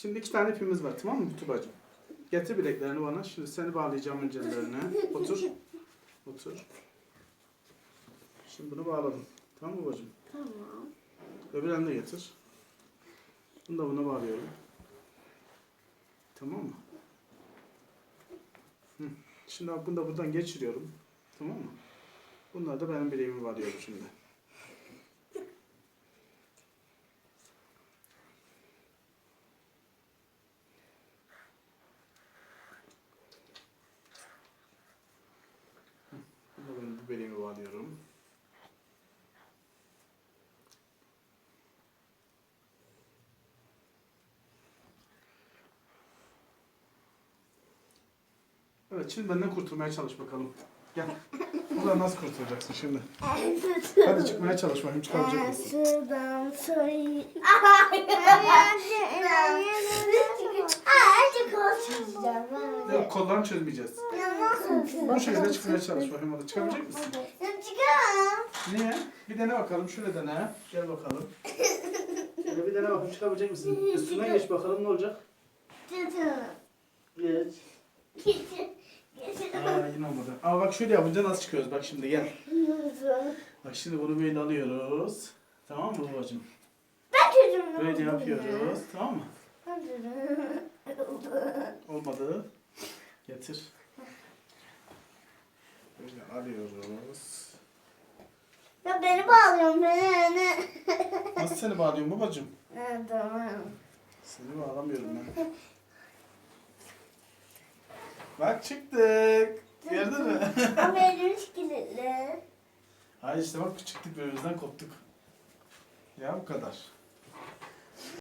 Şimdi iki tane ipimiz var tamam mı Tuba'cığım? Getir bileklerini bana. Şimdi seni bağlayacağım öncelerine. Otur. Otur. Şimdi bunu bağladım. Tamam mı babacığım? Tamam. Öbür elini de getir. Bunu da buna bağlıyorum. Tamam mı? Hı. Şimdi bunu da buradan geçiriyorum. Tamam mı? Bunlar da benim bileğime bağlıyorum şimdi. Hı. Bileğime bağlıyorum. Evet şimdi benden kurtulmaya çalış bakalım. Gel. Buradan nasıl kurtulacaksın şimdi? Hadi çıkmaya çalış bakayım çıkabilecek misin? Şuradan söyle. Yok kollarını çözmeyeceğiz. Bu şekilde çıkmaya çalış bakayım hadi çıkabilecek misin? Çıkamam. Niye? Bir dene bakalım şöyle dene. Gel bakalım. Şöyle bir dene bakalım çıkabilecek misin? Üstüne geç bakalım ne olacak? Geç. Aa yine olmadı. Ama bak şöyle yapınca nasıl çıkıyoruz bak şimdi gel. Bak şimdi bunu böyle alıyoruz. Tamam mı babacığım? Ben çocuğum. Böyle yapıyoruz. Tamam mı? Olmadı. Getir. Böyle alıyoruz. Ya beni bağlıyorsun beni. Nasıl seni bağlıyorum babacığım? Ha, tamam. Seni bağlamıyorum ben. Bak çıktık. Gördün mü? Ama elim kilitli. Hayır işte bak çıktık birbirimizden koptuk. Ya bu kadar.